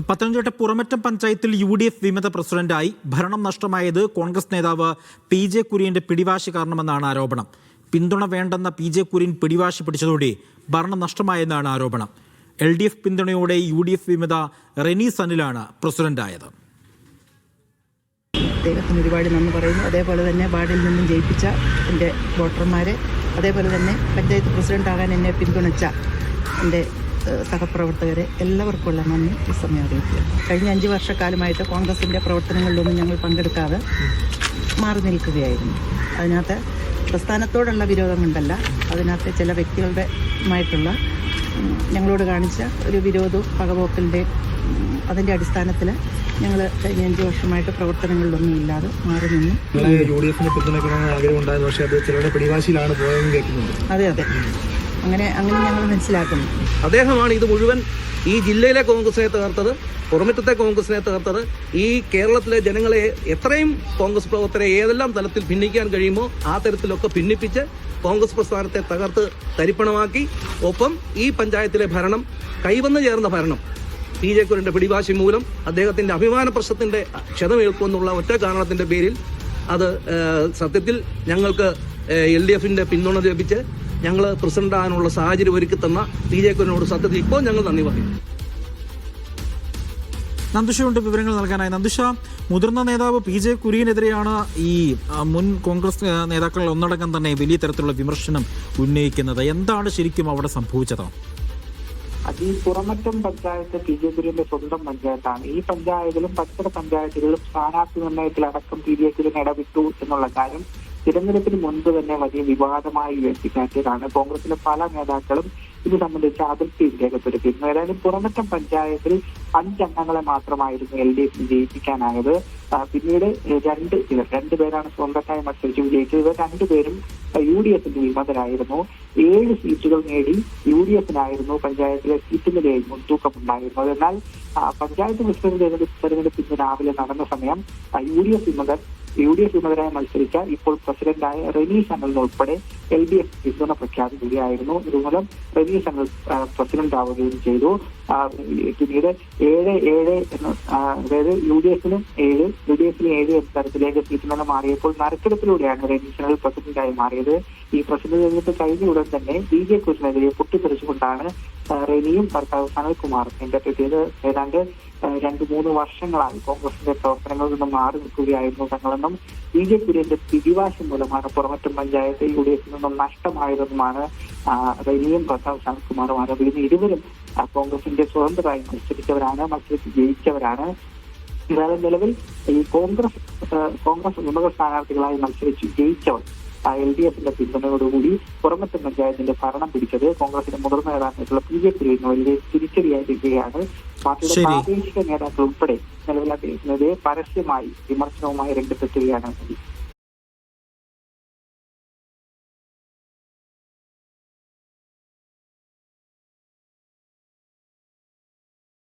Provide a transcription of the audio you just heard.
പത്തനംതിട്ട പുറമറ്റം പഞ്ചായത്തിൽ U D F വിമത പ്രസിഡന്റായി ഭരണം നഷ്ടമായത് കോൺഗ്രസ് നേതാവ് പി ജെ കുര്യന്റെ പിടിവാശി കാരണമെന്നാണ് ആരോപണം. പിന്തുണ വേണ്ടെന്ന പി ജെ കുര്യൻ പിടിവാശി പിടിച്ചതോടെ ഭരണം നഷ്ടമായെന്നാണ് ആരോപണം. എൽ ഡി എഫ് പിന്തുണയോടെ യു ഡി എഫ് വിമത റെനി സനിലാണ് പ്രസിഡന്റായത്. ദൈവത്തിന് ഒരുപാട് നന്ദി പറയുന്നു. അതേപോലെ തന്നെ വാർഡിൽ നിന്നും ജയിപ്പിച്ച എന്റെ വോട്ടർമാരെ അതേപോലെ തന്നെ പഞ്ചായത്ത് പ്രസിഡന്റ് ആകാൻ എന്നെ പിന്തുണച്ച എന്റെ സഹപ്രവർത്തകരെ എല്ലാവർക്കുമുള്ള നന്ദി ഈ സമയം അറിയിക്കുക. കഴിഞ്ഞ അഞ്ച് വർഷക്കാലമായിട്ട് കോൺഗ്രസിന്റെ പ്രവർത്തനങ്ങളിലൊന്നും ഞങ്ങൾ പങ്കെടുക്കാതെ മാറി നിൽക്കുകയായിരുന്നു. അതിനകത്ത് പ്രസ്ഥാനത്തോടുള്ള വിരോധം കൊണ്ടല്ല അതിനകത്ത് ചില വ്യക്തികളുടെ മായിട്ടുള്ള ഞങ്ങളോട് കാണിച്ച ഒരു വിരോധവും പകപോക്കലിന്റെ അതിന്റെ അടിസ്ഥാനത്തിൽ ഞങ്ങൾ കഴിഞ്ഞ അഞ്ച് വർഷമായിട്ട് പ്രവർത്തനങ്ങളിലൊന്നും ഇല്ലാതെ മാറി നിന്നു. യു ഡി എഫിനെ പിന്തുണയ്ക്കണമെന്ന് ആഗ്രഹം ഉണ്ടായിരുന്നു പക്ഷേ അത് ചിലരുടെ പിടിവാശിയിലാണ് പോയതെന്ന് കേൾക്കുന്നുണ്ട് അതെ അതെ. അങ്ങനെ അങ്ങനെ ഞങ്ങൾ മനസ്സിലാക്കുന്നു. അദ്ദേഹമാണ് ഇത് മുഴുവൻ ഈ ജില്ലയിലെ കോൺഗ്രസിനെ തകർത്തത് പുറമറ്റത്തെ കോൺഗ്രസിനെ തകർത്തത്. ഈ കേരളത്തിലെ ജനങ്ങളെ എത്രയും കോൺഗ്രസ് പ്രവർത്തകരെ ഏതെല്ലാം തലത്തിൽ ഭിന്നിക്കാൻ കഴിയുമോ ആ തരത്തിലൊക്കെ ഭിന്നിപ്പിച്ച് കോൺഗ്രസ് പ്രസ്ഥാനത്തെ തകർത്ത് തരിപ്പണമാക്കി. ഒപ്പം ഈ പഞ്ചായത്തിലെ ഭരണം കൈവന്നു ചേർന്ന ഭരണം പി ജെ കുരന്റെ പിടിവാശി മൂലം അദ്ദേഹത്തിന്റെ അഭിമാന പ്രശ്നത്തിന്റെ ക്ഷതമേൽക്കുമെന്നുള്ള ഒറ്റ കാരണത്തിന്റെ പേരിൽ അത് സത്യത്തിൽ ഞങ്ങൾക്ക് എൽ ഡി എഫിന്റെ പിന്തുണ ലഭിച്ച് ഞങ്ങൾ പ്രസിഡന്റ് ആകാനുള്ള സാഹചര്യം ഒരുക്കി തന്ന പി ജെ കുര്യനോട് സത്യത്തിൽ ഇപ്പോൾ ഞങ്ങൾ നന്ദി പറയും. നന്ദുഷയുണ്ട് വിവരങ്ങൾ നൽകാനായി. നന്ദുഷ മുതിർന്ന നേതാവ് പി ജെ കുര്യനെതിരെയാണ് ഈ മുൻ കോൺഗ്രസ് നേതാക്കൾ ഒന്നടങ്കം തന്നെ വലിയ തരത്തിലുള്ള വിമർശനം ഉന്നയിക്കുന്നത്. എന്താണ് ശരിക്കും അവിടെ സംഭവിച്ചത്? അത് ഈ പുറമറ്റം പഞ്ചായത്ത് പി ജെ കുര്യന്റെ സ്വന്തം പഞ്ചായത്താണ്. ഈ പഞ്ചായത്തിലും പരിസര പഞ്ചായത്തുകളിലും സ്ഥാനാർത്ഥി നിർണയത്തിലടക്കം പി ജെ കുര്യൻ ഇടപെട്ടു എന്നുള്ള കാര്യം തിരഞ്ഞെടുപ്പിന് മുൻപ് തന്നെ വലിയ വിവാദമായി ഉയർത്തിക്കാറ്റിയതാണ് കോൺഗ്രസിലെ പല നേതാക്കളും ഇത് സംബന്ധിച്ച് അതിർത്തി രേഖപ്പെടുത്തിയിരുന്നു ഏതായാലും പുറമറ്റം പഞ്ചായത്തിൽ അഞ്ചംഗങ്ങളെ മാത്രമായിരുന്നു എൽ ഡി എഫിന് ജയിപ്പിക്കാനായത്. പിന്നീട് രണ്ട് ഇവർ രണ്ടുപേരാണ് സ്വന്തക്കായി മത്സരിച്ച് വിജയിച്ചത്. ഇവർ രണ്ടുപേരും യു ഡി എഫിന്റെ വിമതരായിരുന്നു. ഏഴ് സീറ്റുകൾ നേടി യു ഡി എഫിനായിരുന്നു പഞ്ചായത്തിലെ സീറ്റ് നിലയിൽ മുൻതൂക്കം ഉണ്ടായിരുന്നത് എന്നാൽ പഞ്ചായത്ത് പ്രസിഡന്റ് തെരഞ്ഞെടുപ്പ് ഇന്ന് രാവിലെ നടന്ന സമയം യു ഡി എഫ് വിമതർ യു ഡി എഫ് വിമതരായി മത്സരിച്ച ഇപ്പോൾ പ്രസിഡന്റായ റെനി അനൽ ഉൾപ്പെടെ എൽ ഡി എഫ് പിന്തുണ പ്രഖ്യാപിക്കുകയായിരുന്നു. ഇതുമൂലം റെനി അനൽ പ്രസിഡന്റ് ആവുകയും ചെയ്തു. പിന്നീട് ഏഴ് ഏഴ് എന്ന് അതായത് യു ഡി എഫിനും ഏഴ് യു ഡി എഫിന് ഏഴ് എന്ന തരത്തിലേക്ക് സീറ്റ് മാറിയപ്പോൾ നറുക്കെടുപ്പിലൂടെയാണ് റെനി അനൽ പ്രസിഡന്റായി മാറിയത്. ഈ പ്രസിഡന്റ് തെരഞ്ഞെടുപ്പ് കഴിഞ്ഞ ഉടൻ തന്നെ ബി ജെ. കൃഷ്ണനെതിരെ പൊട്ടിത്തെറിച്ചുകൊണ്ടാണ് റെനിയും ഭർത്താവ് സനൽകുമാറും രംഗത്തെത്തിയത് ഏതാണ്ട് രണ്ടു മൂന്ന് വർഷങ്ങളായി കോൺഗ്രസിന്റെ പ്രവർത്തനങ്ങളിൽ നിന്ന് മാറി നിൽക്കുകയായിരുന്നു തങ്ങളെന്നും ബി ജെ പിയുടെ പിടിവാശം മൂലമാണ് പുറമറ്റം പഞ്ചായത്ത് യു ഡി എഫിൽ നിന്നും നഷ്ടമായതെന്നുമാണ് റെനിയും ഭർത്താവ് സനൽകുമാറും ആരോപിക്കുന്നത്. ഇരുവരും കോൺഗ്രസിന്റെ സ്വതന്ത്രമായി മത്സരിച്ചവരാണ് മത്സരിച്ച് ജയിച്ചവരാണ്. നിലവിൽ ഈ കോൺഗ്രസ് കോൺഗ്രസ് ഉന്നത സ്ഥാനാർത്ഥികളായി മത്സരിച്ച് ജയിച്ചവർ എൽ ഡി എഫിന്റെ പിന്തുണയോടുകൂടി പുറമത്തെ പഞ്ചായത്തിന്റെ ഭരണം പിടിച്ചത് കോൺഗ്രസിന്റെ മുതിർന്ന നേതാക്കളായിട്ടുള്ള പി ജെ നിന്ന് വലിയ തിരിച്ചടിയായിരിക്കുകയാണ് പാർട്ടിയുടെ. പ്രാദേശിക നേതാക്കൾ ഉൾപ്പെടെ നിലവിൽ അദ്ദേഹത്തിനെതിരെ പരസ്യമായി വിമർശനവുമായി രംഗത്തെത്തുകയാണ്